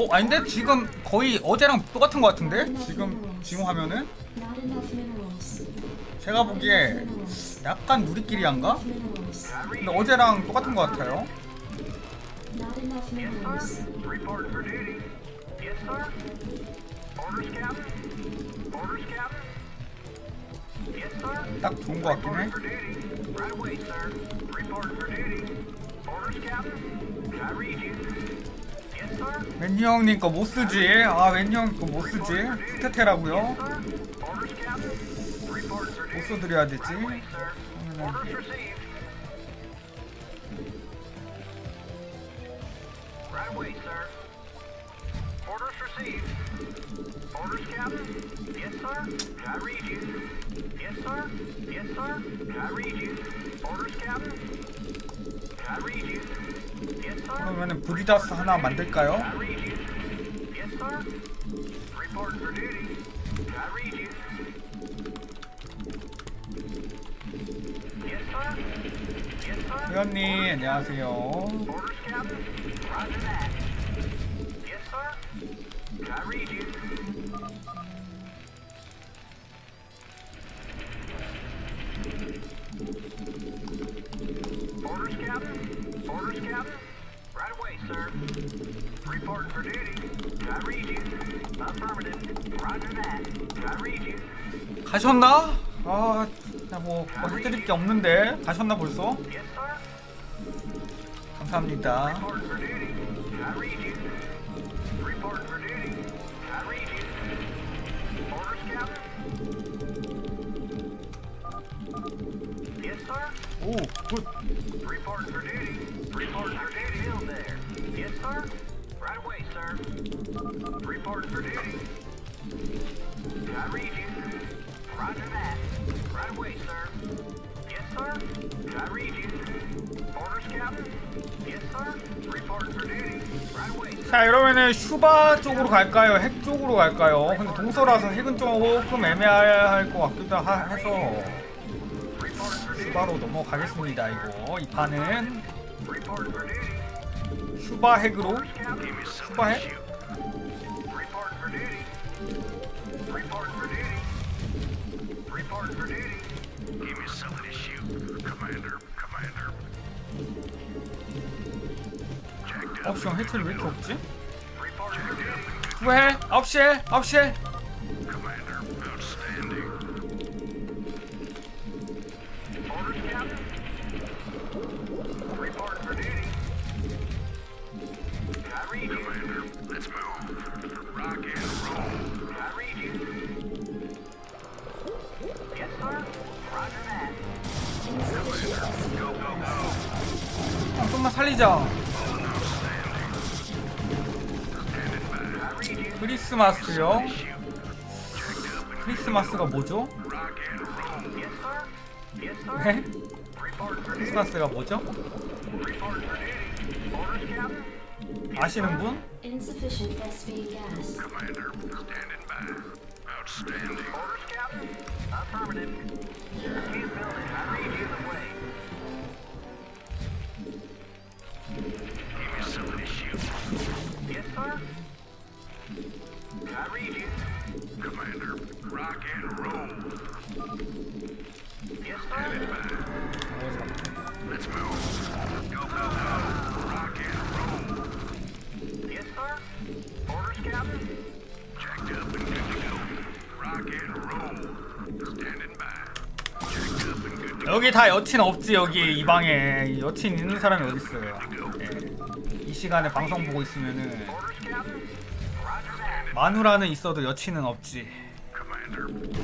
어 아닌데 지금 거의 어제랑 똑같은 것 같은데 지금 지금 화면은. 제가 보기에. 약간 누리끼리 한가? Minerals. 근데 어제랑 똑같은 것 같아요. 딱 좋은 것 같긴 해. 웬니 형님 거 못 쓰지? 아 웬니 형님 거 못 쓰지? for 못. 써드려야 되지? Orders 그러면은 브리다스 하나 만들까요? 회원님 안녕하세요. 가셨나? 아, 나뭐 뭐 해드릴 게 없는데 가셨나 벌써? 감사합니다. 오, 굿. Roger that. Right away, sir. Yes, sir. I read you. Orders, Captain. Yes, sir. Reporting for duty. Right away, sir. 자, 이러면은 슈바 쪽으로 갈까요? 핵 쪽으로 갈까요? 근데 동서라서 핵은 조금 애매할 것 같기도 하, 해서 슈바로 넘어가겠습니다. 이거 이 판은 Reporting for duty. 슈바 핵으로 Captain. 슈바 핵. Reporting for duty. Reporting for duty. Reporting for duty. Give me something to shoot. Commander, Commander. Jacked up. 옵션 해틀 왜 이렇게 없지? Reporting for duty. 후회 9시에 9시 아, 좀만 살리자. 크리스마스요? 크리스마스가 뭐죠? rock and roll. Yes, sir. Yes, sir. 네? 크리스마스가 뭐죠? 아시는 분? Rock and roll. Yes, sir. Let's move. Go, go, go. Rock and roll. Yes, sir. Orders, Captain. Checked up and good to go. Rock and roll. Standing by. Checked up and good to go. 여기 다 여친 없지 여기 이 방에 여친 있는 사람이 어디 있어요? 예. 이 시간에 방송 보고 있으면은. 마누라는 있어도 여친은 없지. after.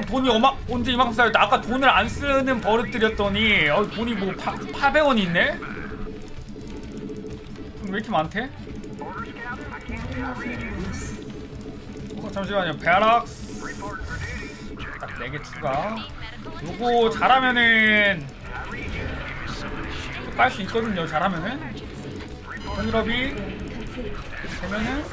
어, 돈이 어마 언제 이만큼 쌓였다. 아까 돈을 안 쓰는 버릇 들였더니 어, 돈이 뭐 파, 800원 있네? 왜 이렇게 많대? 어, 잠시만요. 베락스. 딱 4개 추가. 요거 잘하면은 깔수 있거든요. 잘하면은 Complete. 되면은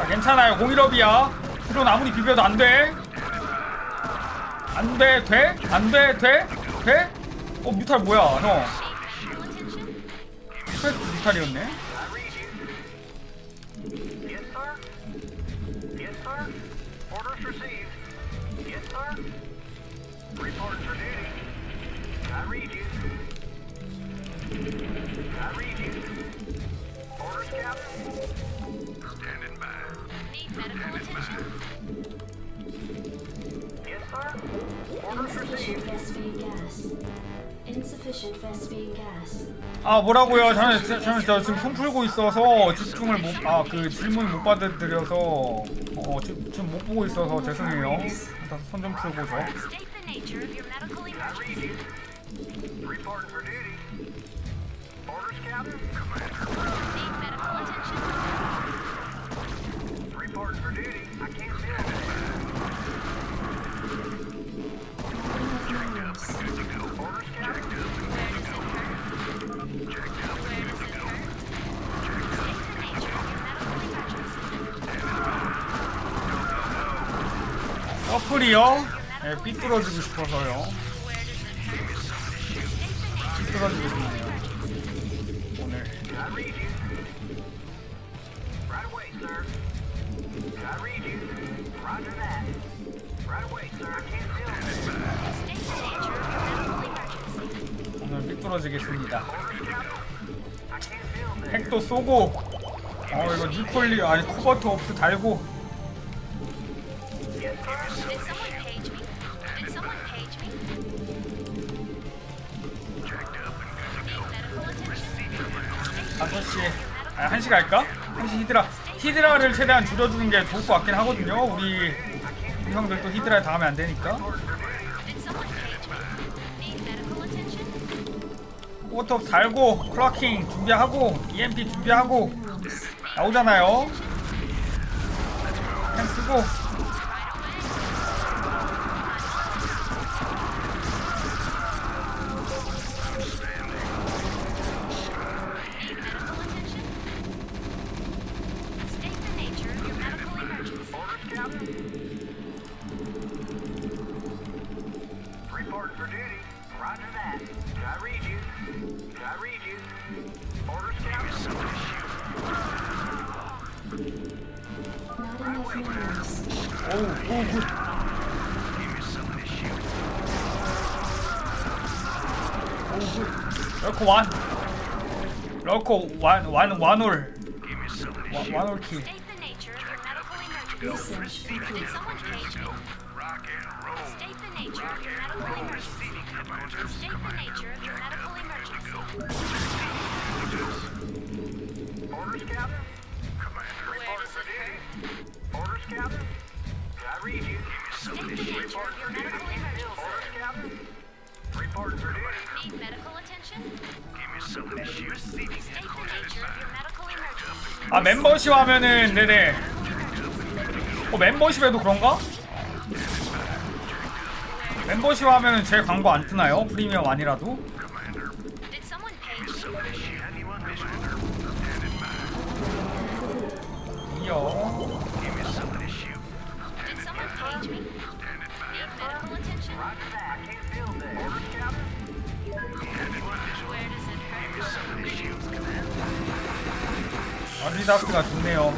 아, 괜찮아요. 공일업이야. 드론 아무리 비벼도 안 돼. 안 돼, 돼? 안 돼, 돼? 돼? 어, 뮤탈 뭐야, 형? 스페이스 뮤탈이었네? I read you. I read you. 아 뭐라고요? 저는 저- 저는 저 지금 손 풀고 있어서 집중을 못 아 그 질문 못 받아드려서 어 지- 지금 못 보고 있어서 죄송해요. 손좀 풀고 줘. State the nature of your medical I emergency. read you. Reporting for duty. Orders, Captain. 서플이요? 예, 삐뚤어지고 싶어서요. 삐뚤어지고 싶네요. 오늘. 오늘 삐뚤어지겠습니다. 핵도 쏘고 어 이거 뉴콜리 아니 코버트 옵스 달고. 5시 아 1시 갈까? 1시 히드라 히드라를 최대한 줄여주는 게 좋을 것 같긴 하거든요 우리 우리 형들도 히드라에 당하면 안 되니까 옵스 달고 클러킹 준비하고 EMP 준비하고. 나오잖아요 캔 쓰고 오우 굿 러코 완 러코 완완 완올 와- 완올 킬 State the nature of your medical emergency. 아 멤버십 하면은 네네 어 멤버십에도 그런가? 멤버십 하면은 제 광고 안 뜨나요? 프리미엄 아니라도? 이요 아디다스가 좋네요.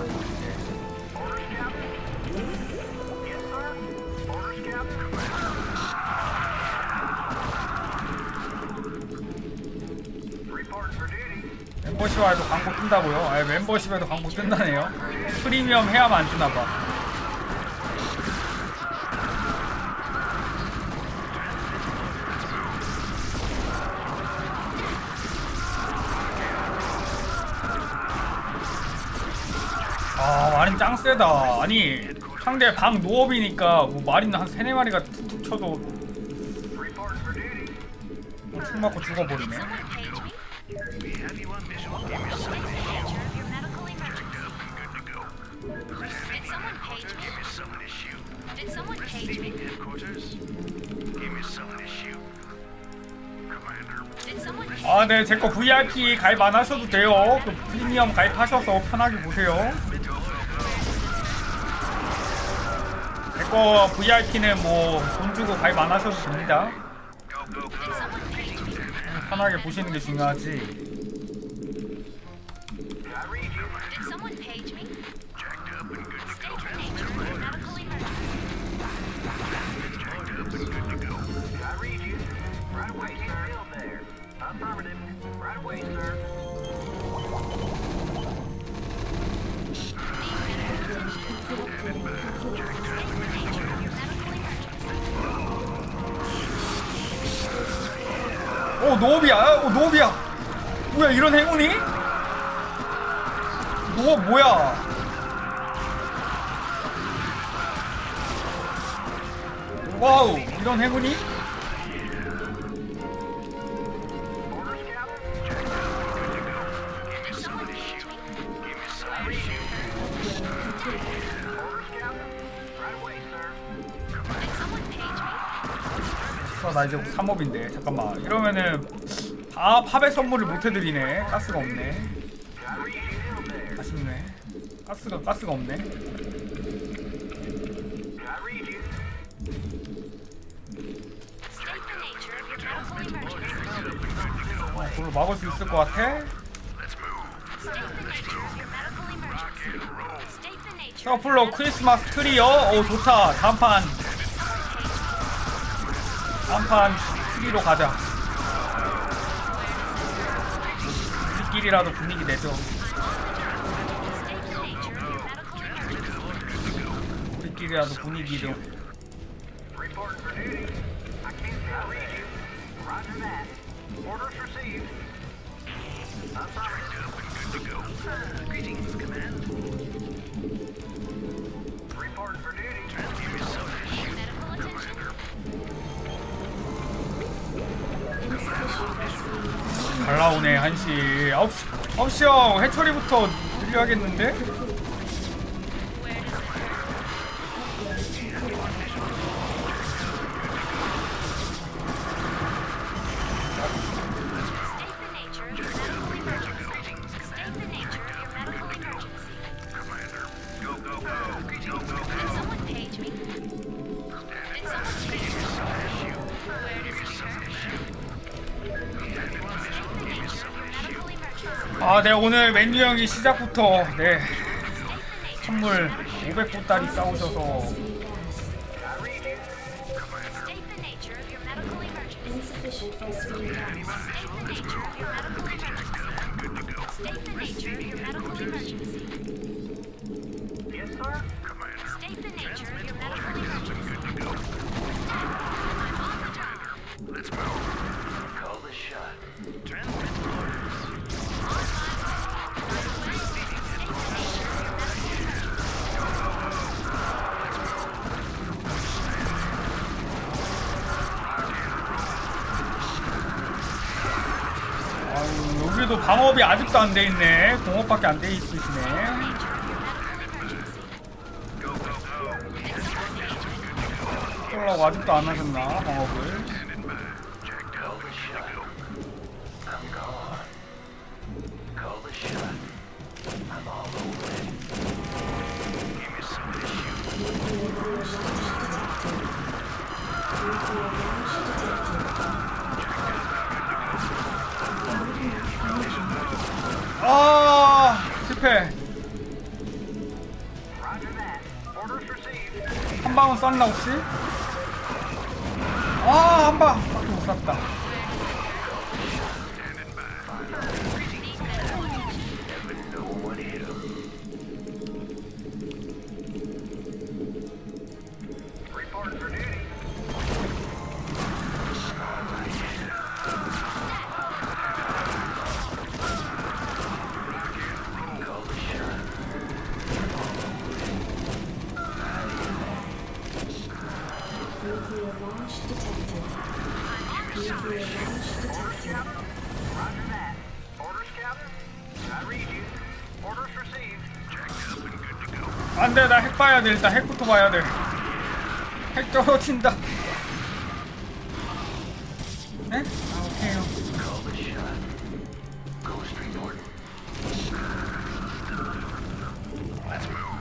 멤버십에도 광고 뜬다고요? 아 멤버십에도 광고 뜬다네요 프리미엄 해야만 안 뜨나봐 아 마린 짱 세다 아니 상대 방 노업이니까 뭐 마린 한 세네 마리가 툭툭 쳐도. 어, 총 맞고 죽어버리네? 아, 네, 제 거 VIP 가입 안 하셔도 돼요. 그 프리미엄 가입하셔서 편하게 보세요. 거 VIP는 뭐 돈 주고 가입 안 하셔도 됩니다. 편하게 보시는 게 중요하지. 노업이야. 오, 노업이야. 뭐야, 이런 행운이? 노업 뭐야? 와우, 이런 행운이? 아, 나 이제 3업인데 잠깐만 이러면은 다 팝의 선물을 못 해드리네 가스가 없네. 아쉽네 가스가 가스가 없네. 어, 그걸로 막을 수 있을 것 같아. 서플로 크리스마스 트리요 오 좋다 다음판 다음판 트리로 가자 우리끼리라도 분위기 내죠. 우리끼리라도 분위기 좀 잘 나오네 한시 9시 9시 형 해처리부터 늘려야겠는데? 아, 네 오늘 맨유 형이 시작부터 네. 선물 500보따리 싸우셔서 방업이 아직도 안 돼 있네 공업밖에 안 돼 있으시네? 그러려고 아직도 안 하셨나 방업을 received. 한방 봐야 돼 일단 핵부터 봐야 돼핵 떨어진다 네? 아 오케이요. Let's move.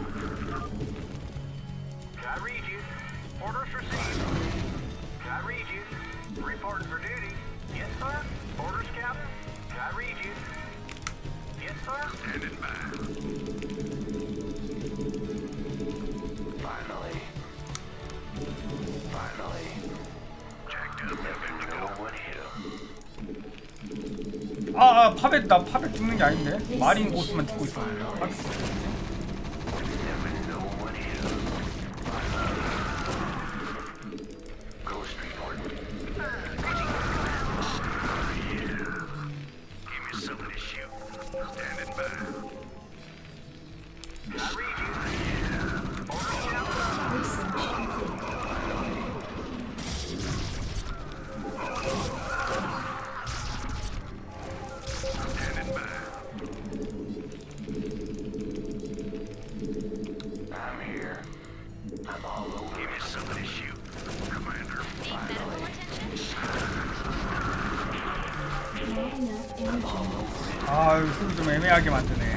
나 파벳 죽는 게 아닌데 마린 고스만 죽고 있어 파벳. 아 여기 소리 좀 애매하게 만드네.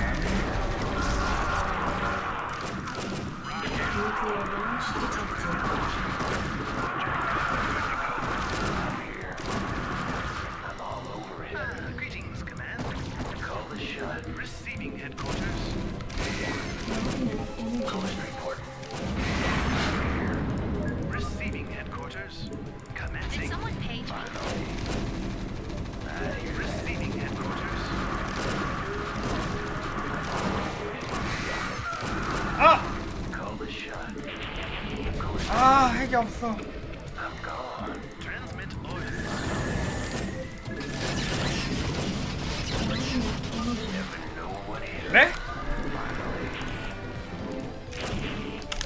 Nuclear launch 아 핵이 없어. 그래?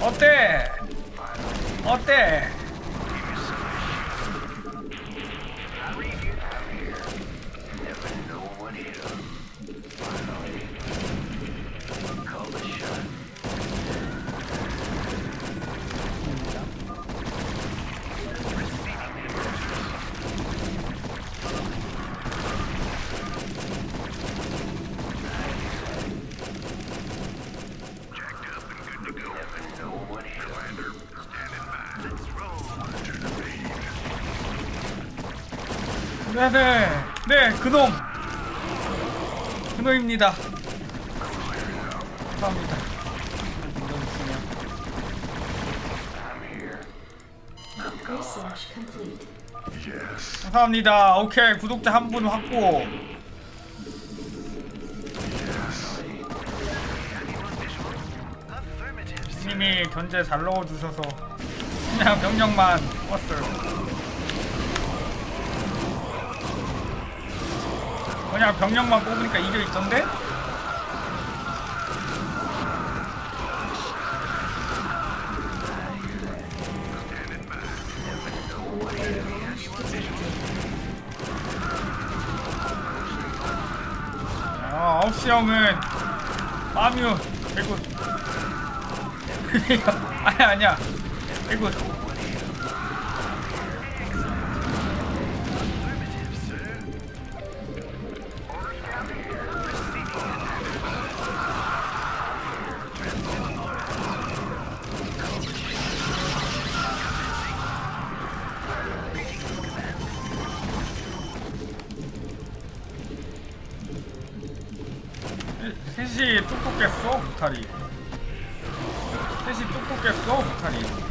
어때? 어때? Never know what hit 'em. Finally. Call the shot. Jacked up and good to go. Never know what hit 'em. Commander, standing by. Let's roll. Turn the page. 네네. 네 그놈. 그놈입니다. 감사합니다. 감사합니다. 오케이 구독자 한 분 확보. 님이 견제 잘 넣어주셔서 그냥 명령만 뽑았어요 그냥 병력만 뽑으니까 이겨 있던데? 아, 9시 형은 마뮤 개굿. 아니야 아니야. 개굿 깼어 부탈이. 셋이 뚝뚝 깼어 부탈이